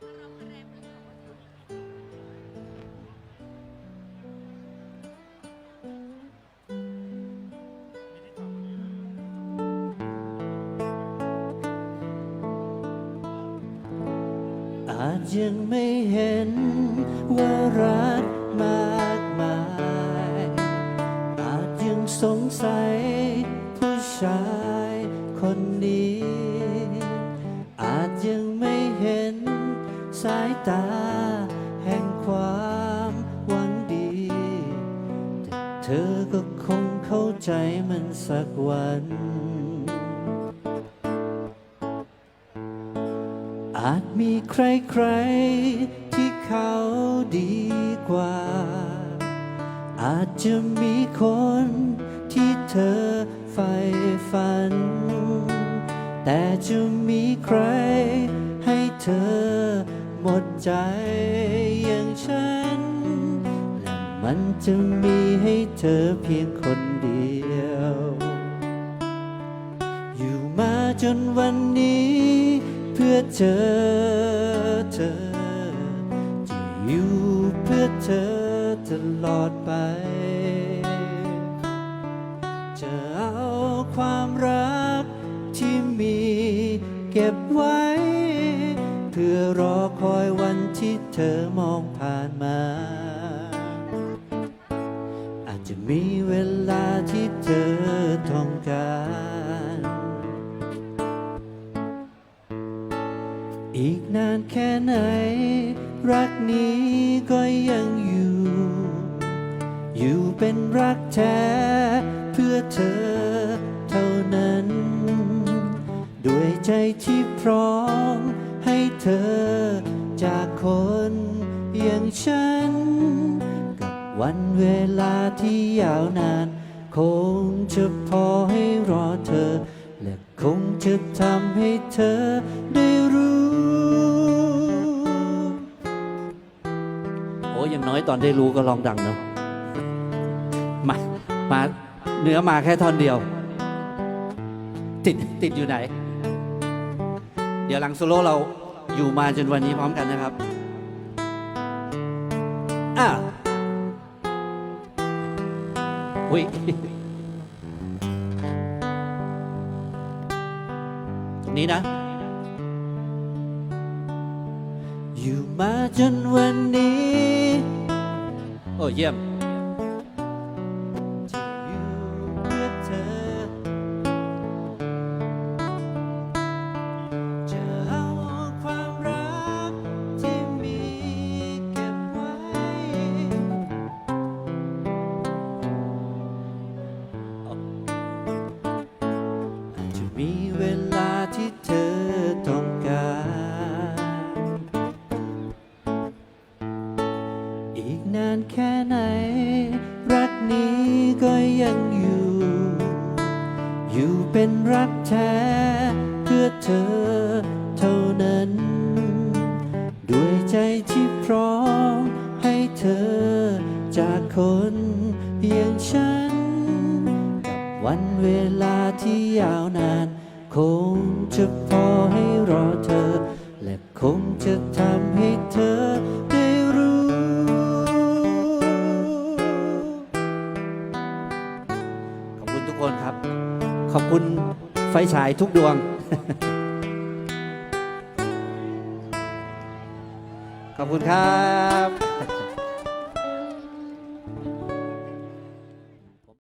อาจยังไม่เห็นว่ารักมากมาย อาจยังสงสัย สายตาแห่งความหวังดี แต่เธอก็คงเข้าใจมันสักวัน อาจมีใครๆที่เขาดีกว่า อาจจะมีคนที่เธอใฝ่ฝัน แต่จะมีใครให้เธอ หมดใจอย่างฉัน และมันจะมีให้เธอเพียงคนเดียว อยู่มาจนวันนี้ เพื่อเจอเธอ จะอยู่เพื่อเธอตลอดไป จะเอาความรักที่มีเก็บไว้ เพื่อรอ อยวันที่เธอมองผ่านมา อาจจะมีเวลาที่เธอต้องการ อีกนานแค่ไหน รักนี้ก็ยังอยู่ อยู่เป็นรักแท้เพื่อเธอเท่านั้น ด้วยใจที่พร้อมให้เธอ จากคนอย่างฉัน กับวันเวลาที่ยาวนาน คงจะพอให้รอเธอ และคงจะทำให้เธอได้รู้ โอ้ยังน้อยตอนได้รู้ก็ลองดังเนาะมามาเนื้อมาแค่ท่อนเดียว ติดติดอยู่ไหน เดี๋ยวหลังโซโล่เรา อยู่มาจนวันนี้พร้อมกันนะครับอะอุ้ยตรงนี้นะ อยู่มาจนวันนี้ โอ้เยี่ยม เป็นรักแท้เพื่อเธอเท่านั้น ด้วยใจที่พร้อมให้เธอจากคนอย่างฉัน กับวันเวลาที่ยาวนาน คงจะพอให้รอเธอ และคงจะทำให้เธอได้รู้ ขอบคุณทุกคนครับ ขอบคุณไฟฉายทุกดวง ขอบคุณครับ